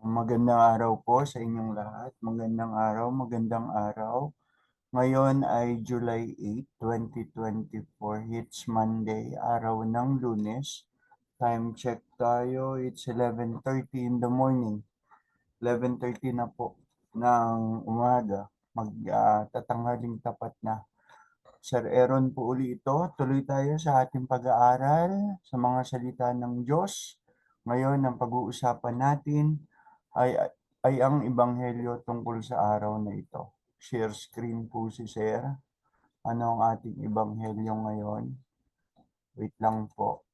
Magandang araw po sa inyong lahat. Magandang araw, magandang araw. Ngayon ay July 8, 2024. It's Monday, araw ng lunes. Time check tayo. It's 11.30 in the morning. 11.30 na po ng umaga. Magtatanghaling tapat na. Sir Aaron po uli ito. Tuloy tayo sa ating pag-aaral sa mga salita ng Diyos. Ngayon, ang pag-uusapan natin ay, ay ang ebanghelyo tungkol sa araw na ito. Share screen po si Sir. Ano ang ating ebanghelyo ngayon? Wait lang po.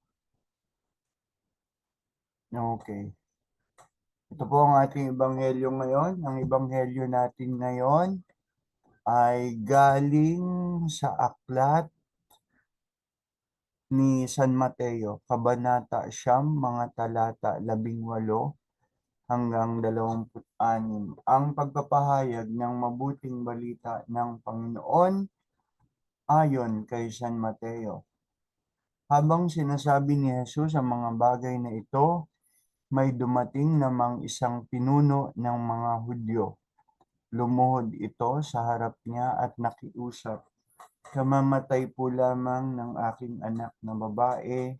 Okay. Ito po ang ating ebanghelyo ngayon. Ang ebanghelyo natin ngayon ay galing sa aklat ni San Mateo, Kabanata Siyam, mga talata labing walo hanggang 26. Ang pagpapahayag ng mabuting balita ng Panginoon ayon kay San Mateo. Habang sinasabi ni Jesus ang mga bagay na ito, may dumating namang isang pinuno ng mga Hudyo. Lumuhod ito sa harap niya at nakiusap, Kamamatay po lamang ng aking anak na babae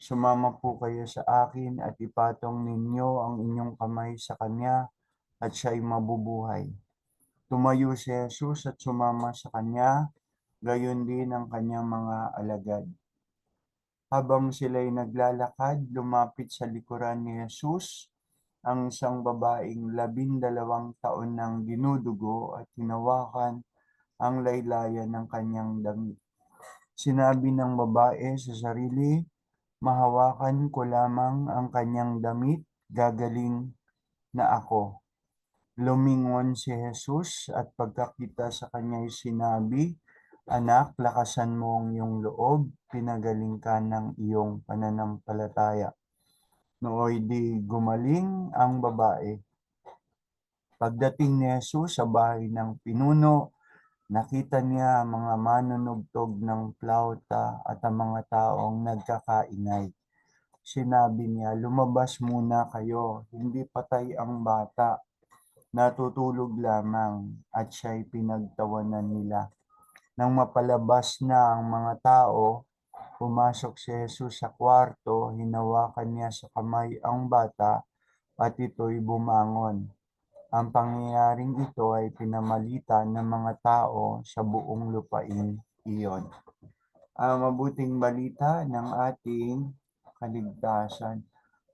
Sumama po kayo sa akin at ipatong ninyo ang inyong kamay sa kanya at siya'y mabubuhay. Tumayo si Jesus at sumama sa kanya, gayon din ang kanyang mga alagad. Habang sila'y naglalakad, lumapit sa likuran ni Jesus ang isang babaeng labindalawang taon ng dinudugo at hinawakan ang laylayan ng kanyang damit. Sinabi ng babae sa sarili, mahawakan ko lamang ang kanyang damit, gagaling na ako. Lumingon si Jesus at pagkakita sa kanya'y sinabi, Anak, lakasan mo ang iyong loob, pinagaling ka ng iyong pananampalataya. Nooy di gumaling ang babae. Pagdating ni Jesus sa bahay ng pinuno, Nakita niya ang mga manunugtog ng plauta at ang mga taong nagkakaingay. Sinabi niya, lumabas muna kayo, hindi patay ang bata, natutulog lamang at siya'y pinagtawanan nila. Nang mapalabas na ang mga tao, pumasok si Jesus sa kwarto, hinawakan niya sa kamay ang bata at ito'y bumangon. Ang pangyayaring ito ay pinamalita ng mga tao sa buong lupain iyon. Ang mabuting balita ng ating kaligtasan.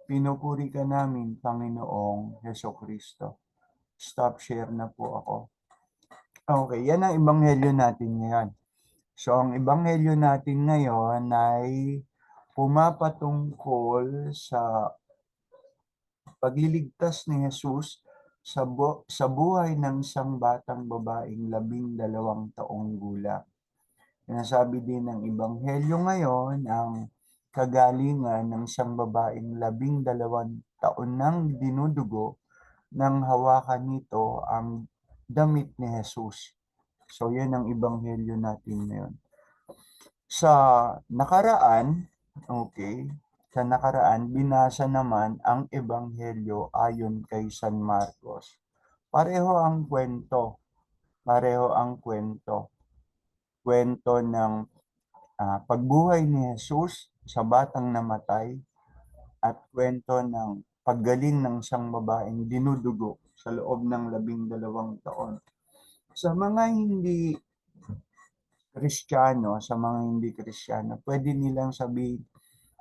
Pinupuri ka namin, Panginoong Heso Kristo. Stop share na po ako. Okay, yan ang ebanghelyo natin ngayon. So, ang ebanghelyo natin ngayon ay pumapatungkol sa pagliligtas ni Jesus sa, bu- sa buhay ng isang batang babaeng labing dalawang taong gulang. Sinasabi din ng Ibanghelyo ngayon ang kagalingan ng isang babaeng labing dalawang taon nang dinudugo nang hawakan nito ang damit ni Jesus. So, yan ang Ibanghelyo natin ngayon. Sa nakaraan, okay, nakaraan, binasa naman ang Ebanghelyo ayon kay San Marcos. Pareho ang kwento. Pareho ang kwento. Kwento ng uh, pagbuhay ni Jesus sa batang namatay at kwento ng paggaling ng isang babaeng dinudugo sa loob ng labing dalawang taon. Sa mga hindi Kristiyano, sa mga hindi Kristiyano, pwede nilang sabihin,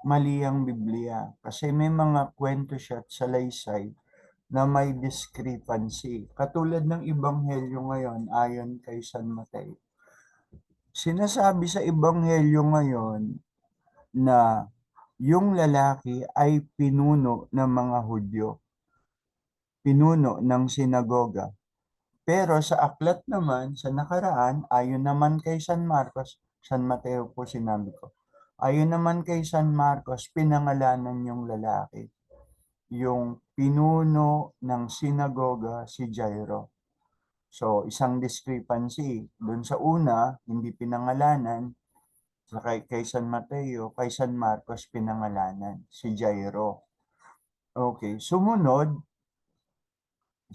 mali ang Biblia. Kasi may mga kwento siya at salaysay na may discrepancy. Katulad ng Ibanghelyo ngayon ayon kay San Mateo. Sinasabi sa Ibanghelyo ngayon na yung lalaki ay pinuno ng mga Hudyo. Pinuno ng sinagoga. Pero sa aklat naman, sa nakaraan, ayon naman kay San Marcos, San Mateo po sinabi ko, Ayon naman kay San Marcos, pinangalanan yung lalaki. Yung pinuno ng sinagoga si Jairo. So, isang discrepancy. Doon sa una, hindi pinangalanan. Sa kay, kay San Mateo, kay San Marcos pinangalanan si Jairo. Okay, sumunod,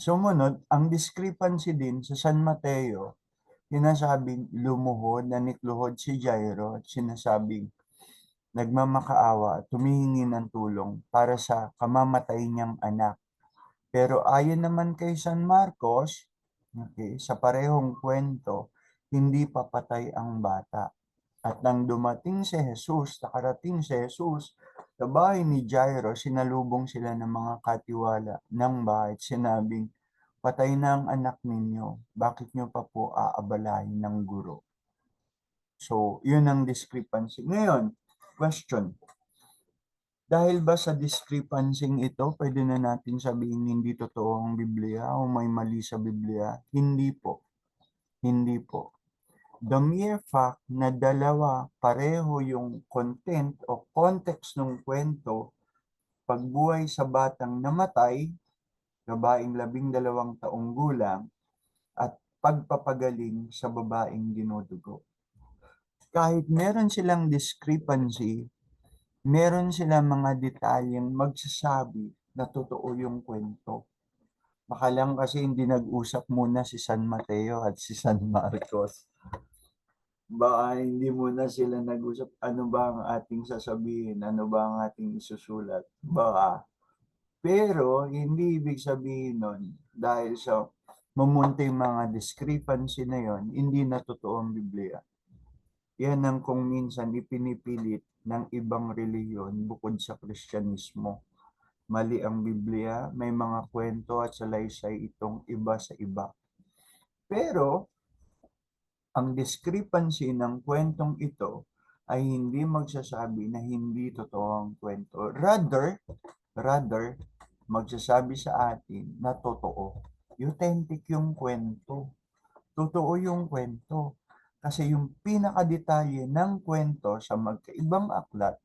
Sumunod, ang discrepancy din sa San Mateo, sinasabing lumuhod, nanikluhod si Jairo at sinasabing nagmamakaawa at humihingi ng tulong para sa kamamatay niyang anak. Pero ayon naman kay San Marcos, okay, sa parehong kwento, hindi papatay ang bata. At nang dumating si Jesus, nakarating si Jesus sa bahay ni Jairo, sinalubong sila ng mga katiwala ng bahay at sinabing, patay na ang anak ninyo, bakit nyo pa po aabalahin ng guro? So, yun ang discrepancy. Ngayon, question. Dahil ba sa discrepancy ito, pwede na natin sabihin hindi totoo ang Biblia o may mali sa Biblia? Hindi po. Hindi po. The mere fact na dalawa pareho yung content o context ng kwento, pagbuhay sa batang namatay, babaeng labing dalawang taong gulang, at pagpapagaling sa babaeng dinudugo. Kahit meron silang discrepancy, meron silang mga detalyeng magsasabi na totoo yung kwento. Baka lang kasi hindi nag-usap muna si San Mateo at si San Marcos. Baka hindi muna sila nag-usap ano ba ang ating sasabihin, ano ba ang ating isusulat. Baka. Pero hindi ibig sabihin nun dahil sa mamunting mga discrepancy na yon, hindi na totoo ang Biblia. Yan ang kung minsan ipinipilit ng ibang reliyon bukod sa Kristyanismo. Mali ang Biblia, may mga kwento at salaysay itong iba sa iba. Pero, ang discrepancy ng kwentong ito ay hindi magsasabi na hindi totoo ang kwento. Rather, rather, magsasabi sa atin na totoo. Authentic yung kwento. Totoo yung kwento. Kasi yung pinakadetalye ng kwento sa magkaibang aklat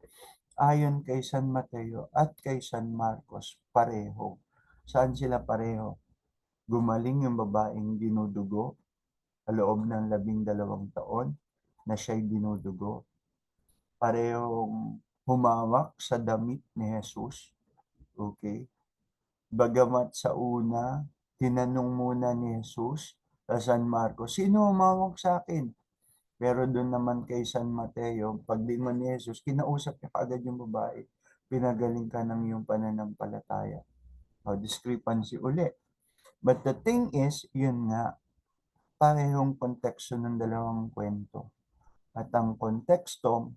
ayon kay San Mateo at kay San Marcos, pareho. Saan sila pareho? Gumaling yung babaeng dinudugo sa loob ng labing dalawang taon na siya'y dinudugo. Parehong humawak sa damit ni Jesus. Okay? Bagamat sa una, tinanong muna ni Jesus sa San Marcos, sino humawak sa akin? Pero doon naman kay San Mateo, pag di mo ni Jesus, kinausap niya kaagad yung babae. Pinagaling ka ng iyong pananampalataya. O, discrepancy uli. But the thing is, yun nga, parehong konteksto ng dalawang kwento. At ang konteksto,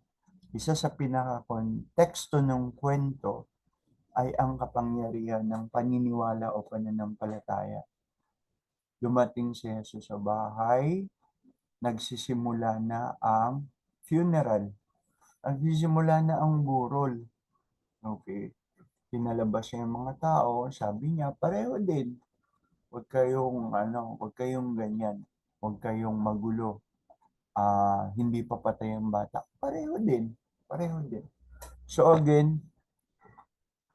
isa sa pinaka-konteksto ng kwento ay ang kapangyarihan ng paniniwala o pananampalataya. Dumating si Jesus sa bahay, nagsisimula na ang funeral. Nagsisimula na ang burol. Okay. Pinalabas niya yung mga tao, sabi niya, pareho din. Huwag kayong, ano, huwag kayong ganyan. Huwag kayong magulo. Ah, hindi papatay ang bata. Pareho din. Pareho din. So again,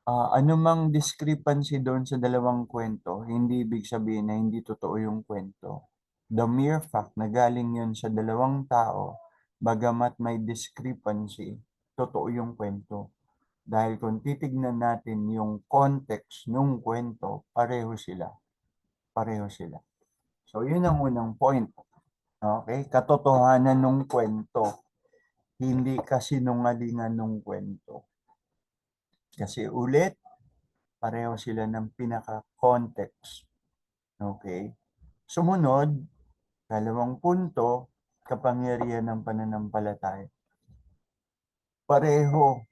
ah, anumang discrepancy doon sa dalawang kwento, hindi ibig sabihin na hindi totoo yung kwento the mere fact na galing yun sa dalawang tao, bagamat may discrepancy, totoo yung kwento. Dahil kung titignan natin yung context ng kwento, pareho sila. Pareho sila. So, yun ang unang point. Okay? Katotohanan ng kwento. Hindi kasinungalingan ng kwento. Kasi ulit, pareho sila ng pinaka-context. Okay? Sumunod, Dalawang punto, kapangyarihan ng pananampalataya. Pareho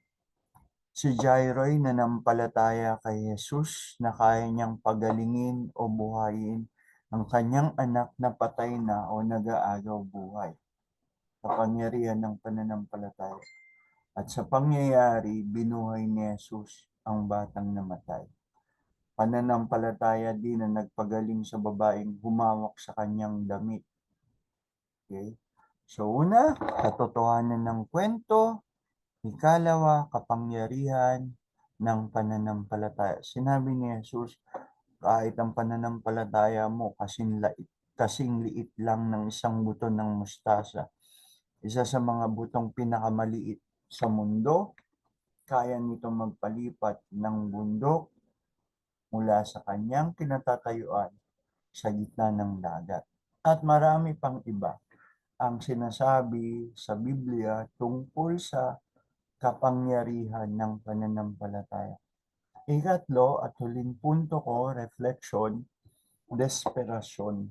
si Jairo ay nanampalataya kay Jesus na kaya niyang pagalingin o buhayin ang kanyang anak na patay na o nag-aagaw buhay. Kapangyarihan ng pananampalataya. At sa pangyayari, binuhay ni Jesus ang batang namatay. Pananampalataya din na nagpagaling sa babaeng humawak sa kanyang damit Okay? So una, katotohanan ng kwento. Ikalawa, kapangyarihan ng pananampalataya. Sinabi ni Jesus, kahit ang pananampalataya mo kasing liit, kasing liit lang ng isang buto ng mustasa. Isa sa mga butong pinakamaliit sa mundo, kaya nito magpalipat ng bundok mula sa kanyang kinatatayuan sa gitna ng dagat. At marami pang iba ang sinasabi sa Biblia tungkol sa kapangyarihan ng pananampalataya. Ikatlo at huling punto ko, reflection, desperasyon.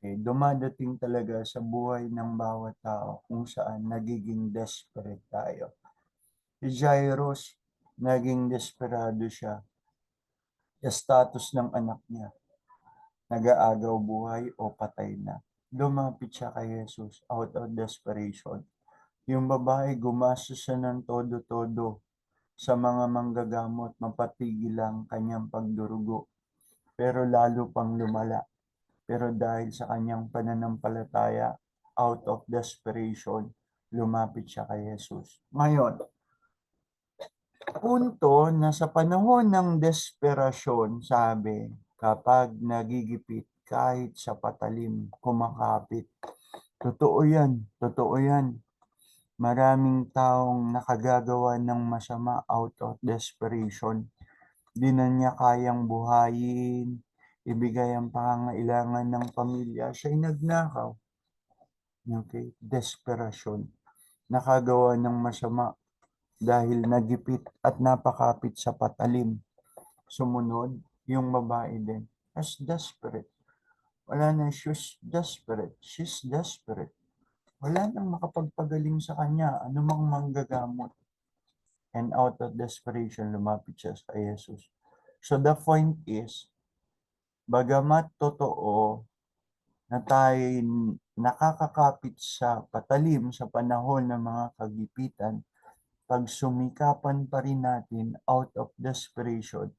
Okay, dumadating talaga sa buhay ng bawat tao kung saan nagiging desperate tayo. Si Jairus, naging desperado siya status ng anak niya. Nag-aagaw buhay o patay na. Lumapit siya kay Jesus out of desperation. Yung babae, gumastos siya ng todo-todo sa mga manggagamot, mapatigil ang kanyang pagdurugo. Pero lalo pang lumala. Pero dahil sa kanyang pananampalataya, out of desperation, lumapit siya kay Jesus. Ngayon, punto na sa panahon ng desperasyon, sabi, kapag nagigipit kahit sa patalim, kumakapit. Totoo yan, totoo yan. Maraming taong nakagagawa ng masama out of desperation. Di na niya kayang buhayin, ibigay ang pangangailangan ng pamilya, siya'y nagnakaw. Okay? Desperasyon. Nakagawa ng masama dahil nagipit at napakapit sa patalim. Sumunod, yung babae din. As desperate. Wala na, she's desperate. She's desperate. Wala nang makapagpagaling sa kanya. Anumang manggagamot. And out of desperation, lumapit siya sa Jesus. So the point is, bagamat totoo na tayo nakakakapit sa patalim sa panahon ng mga kagipitan, pag sumikapan pa rin natin out of desperation,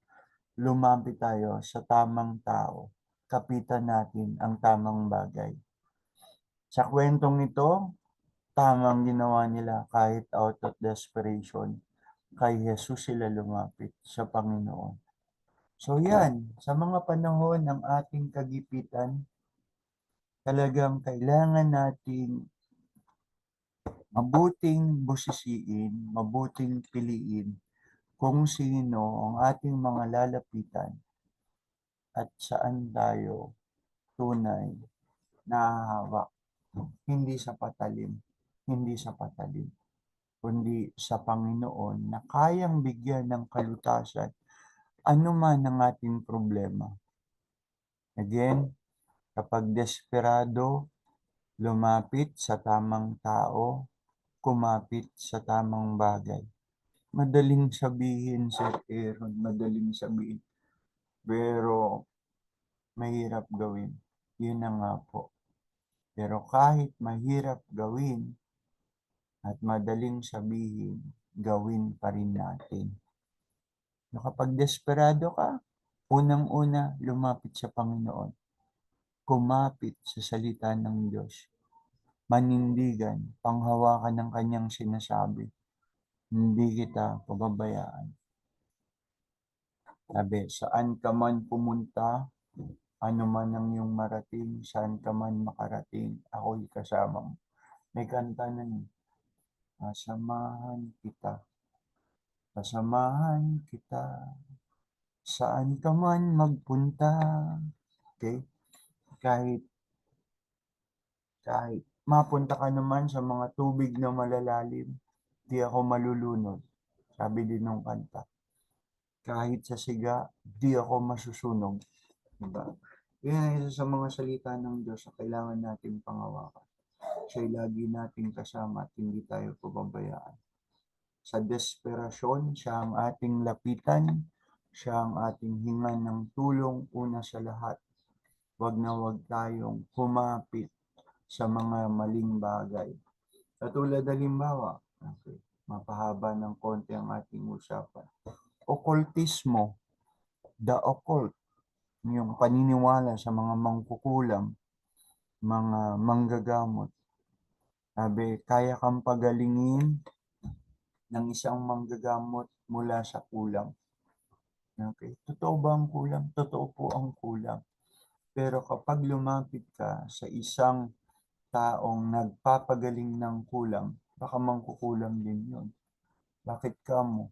lumapit tayo sa tamang tao, kapitan natin ang tamang bagay. Sa kwentong ito, tamang ginawa nila kahit out of desperation. Kay Jesus sila lumapit sa Panginoon. So yan, sa mga panahon ng ating kagipitan, talagang kailangan nating mabuting busisiin, mabuting piliin kung sino ang ating mga lalapitan at saan tayo tunay nahahawak. Hindi sa patalim, hindi sa patalim, kundi sa Panginoon na kayang bigyan ng kalutasan anuman ang ating problema. Again, kapag desperado, lumapit sa tamang tao, kumapit sa tamang bagay. Madaling sabihin, Sir Aaron, madaling sabihin. Pero, mahirap gawin. Yun na nga po. Pero kahit mahirap gawin at madaling sabihin, gawin pa rin natin. Kapag desperado ka, unang-una lumapit sa Panginoon. Kumapit sa salita ng Diyos. Manindigan, panghawakan ng kanyang sinasabi. Hindi kita pababayaan. Sabi, saan ka man pumunta, ano man ang iyong marating, saan ka man makarating, ako'y kasama mo. May kanta na. Kasamahan kita. Kasamahan kita. Saan ka man magpunta. Okay? Kahit kahit mapunta ka naman sa mga tubig na malalalim, di ako malulunod. Sabi din ng kanta. Kahit sa siga, di ako masusunog. Diba? Yan isa sa mga salita ng Diyos na kailangan nating pangawakan. Siya'y lagi nating kasama at hindi tayo pababayaan. Sa desperasyon, siya ang ating lapitan, siya ang ating hingan ng tulong una sa lahat. Huwag na huwag tayong humapit sa mga maling bagay. Katulad halimbawa, okay, mapahaba ng konti ang ating usapan. Okultismo, the occult, yung paniniwala sa mga mangkukulam, mga manggagamot. Sabi, kaya kang pagalingin ng isang manggagamot mula sa kulang. Okay. Totoo ba ang kulang? Totoo po ang kulang. Pero kapag lumapit ka sa isang taong nagpapagaling ng kulang, baka mangkukulam din yun. Bakit ka mo?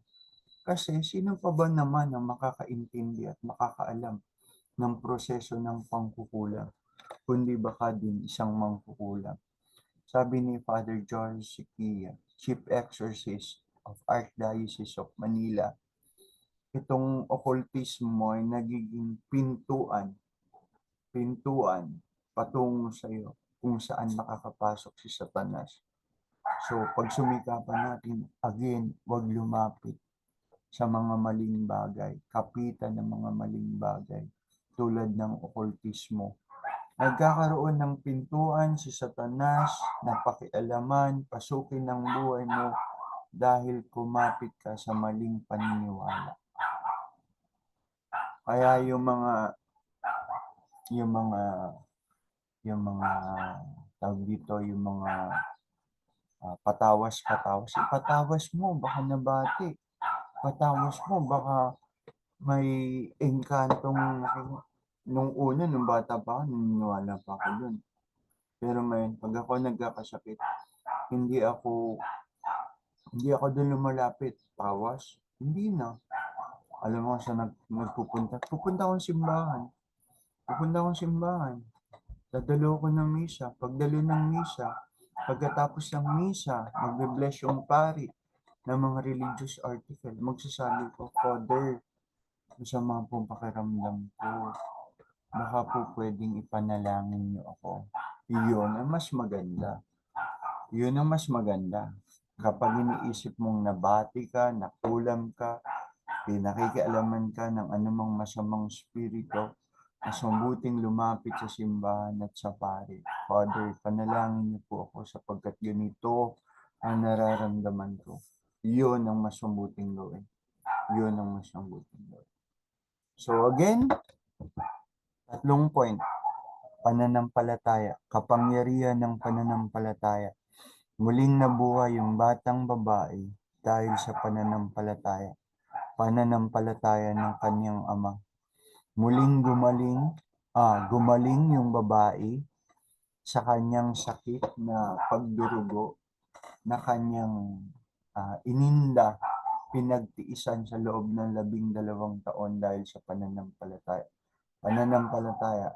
Kasi sino pa ba naman ang makakaintindi at makakaalam ng proseso ng pangkukulam, kundi baka din isang mangkukulam. Sabi ni Father George Siquia, Chief Exorcist of Archdiocese of Manila, itong occultismo ay nagiging pintuan, pintuan patungo sa iyo kung saan makakapasok si Satanas. So, pag sumikapan natin, again, wag lumapit sa mga maling bagay, kapitan ng mga maling bagay, tulad ng okultismo. Nagkakaroon ng pintuan si Satanas na pakialaman, pasukin ng buhay mo dahil kumapit ka sa maling paniniwala. Kaya yung mga yung mga yung mga tawag dito, yung mga uh, patawas-patawas, ipatawas mo, baka nabati. Patawas mo, baka may engkantong nung una, nung bata pa ako, naniniwala pa ako dun. Pero ngayon, pag ako nagkakasakit, hindi ako hindi ako doon lumalapit. Tawas? Hindi na. Alam mo sa nag, nagpupunta? Pupunta akong simbahan. Pupunta akong simbahan. Dadalo ko ng misa. Pagdalo ng misa, pagkatapos ng misa, magbe-bless yung pari ng mga religious article. Magsasabi ko, Father, masama pong pakiramdam ko. Baka po pwedeng ipanalangin niyo ako. Iyon ang mas maganda. Yun ang mas maganda. Kapag iniisip mong nabati ka, nakulam ka, pinakikialaman ka ng anumang masamang spirito, mas mabuting lumapit sa simbahan at sa pare. Father, panalangin niyo po ako sapagkat ganito ang nararamdaman ko. Yun ang mas mabuting gawin. Yun ang mas mabuting gawin. So again, tatlong point. Pananampalataya, kapangyarihan ng pananampalataya. Muling nabuhay yung batang babae dahil sa pananampalataya. Pananampalataya ng kanyang ama Muling gumaling, ah, gumaling yung babae sa kanyang sakit na pagdurugo na kanyang uh, ininda, pinagtiisan sa loob ng labing dalawang taon dahil sa pananampalataya. Pananampalataya.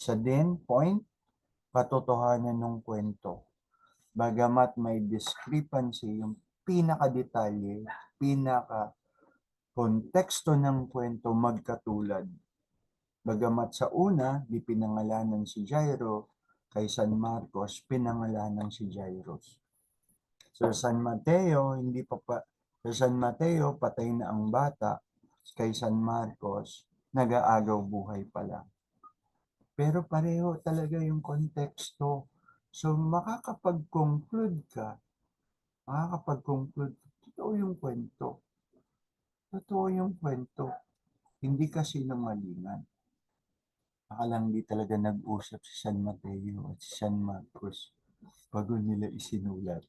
Sa din, point, katotohanan ng kwento. Bagamat may discrepancy, yung pinaka-detalye, pinaka konteksto ng kwento magkatulad. Bagamat sa una, di pinangalanan si Jairo, kay San Marcos, pinangalanan si Jairus. Sa San Mateo, hindi pa pa, sa San Mateo, patay na ang bata, kay San Marcos, nag-aagaw buhay pala. Pero pareho talaga yung konteksto. So, makakapag-conclude ka, makakapag-conclude, totoo yung kwento. Totoo yung kwento. Hindi kasi sinungalingan. Baka lang di talaga nag-usap si San Mateo at si San Marcos bago nila isinulat.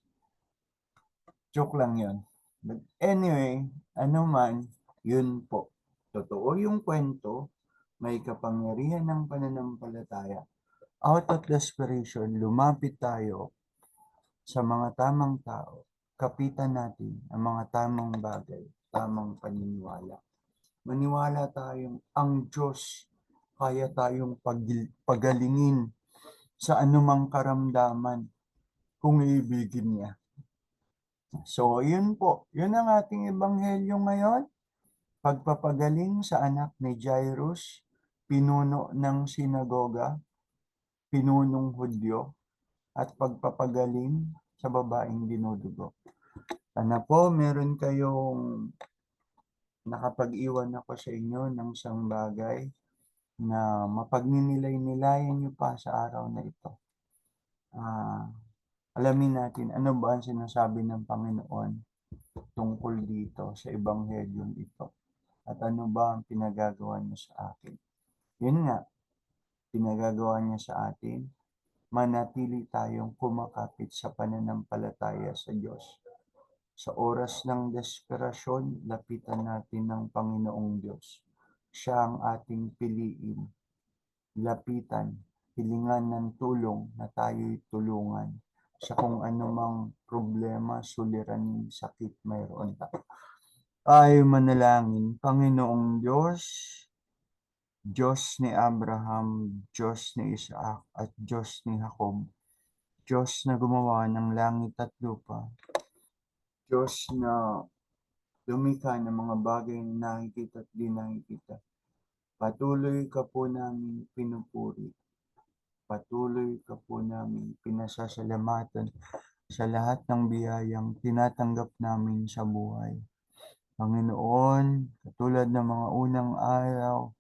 Joke lang yon. But anyway, ano man, yun po. Totoo yung kwento, may kapangyarihan ng pananampalataya. Out of desperation, lumapit tayo sa mga tamang tao. Kapitan natin ang mga tamang bagay tamang paniniwala. Maniwala tayong ang Diyos kaya tayong pag pagalingin sa anumang karamdaman kung ibigin niya. So, yun po. Yun ang ating ebanghelyo ngayon. Pagpapagaling sa anak ni Jairus, pinuno ng sinagoga, pinunong Hudyo, at pagpapagaling sa babaeng dinudugo. Sana po meron kayong nakapag-iwan ako sa inyo ng isang bagay na mapagninilay-nilayan niyo pa sa araw na ito. Uh, alamin natin ano ba ang sinasabi ng Panginoon tungkol dito sa Ebanghelyo ito. At ano ba ang pinagagawa niya sa akin. Yun nga, pinagagawa niya sa atin, manatili tayong kumakapit sa pananampalataya sa Diyos sa oras ng desperasyon, lapitan natin ng Panginoong Diyos. Siya ang ating piliin. Lapitan, hilingan ng tulong na tayo'y tulungan sa kung anumang problema, suliranin, sakit mayroon tayo. Tayo manalangin, Panginoong Diyos, Diyos ni Abraham, Diyos ni Isaac, at Diyos ni Jacob. Diyos na gumawa ng langit at lupa. Diyos na lumikha ng mga bagay na nakikita at di nakikita. Patuloy ka po namin pinupuri. Patuloy ka po namin pinasasalamatan sa lahat ng biyayang tinatanggap namin sa buhay. Panginoon, katulad ng mga unang araw,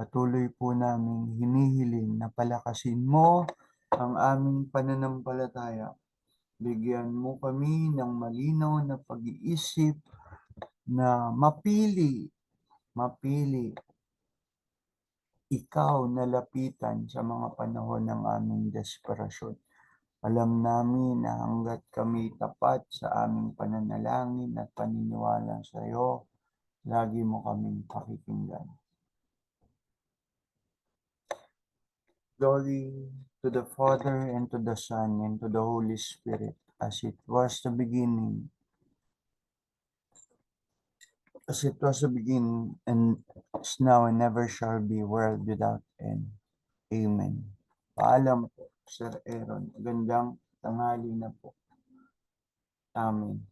patuloy po namin hinihiling na palakasin mo ang aming pananampalataya. Bigyan mo kami ng malinaw na pag-iisip na mapili, mapili ikaw na lapitan sa mga panahon ng aming desperasyon. Alam namin na hanggat kami tapat sa aming pananalangin at paniniwala sa iyo, lagi mo kaming pakikinggan. Glory to the Father, and to the Son, and to the Holy Spirit, as it was the beginning, as it was the beginning, and is now, and never shall be, world without end. Amen. Paalam po, Sir Aaron. Gandang tanghali na po. Amen.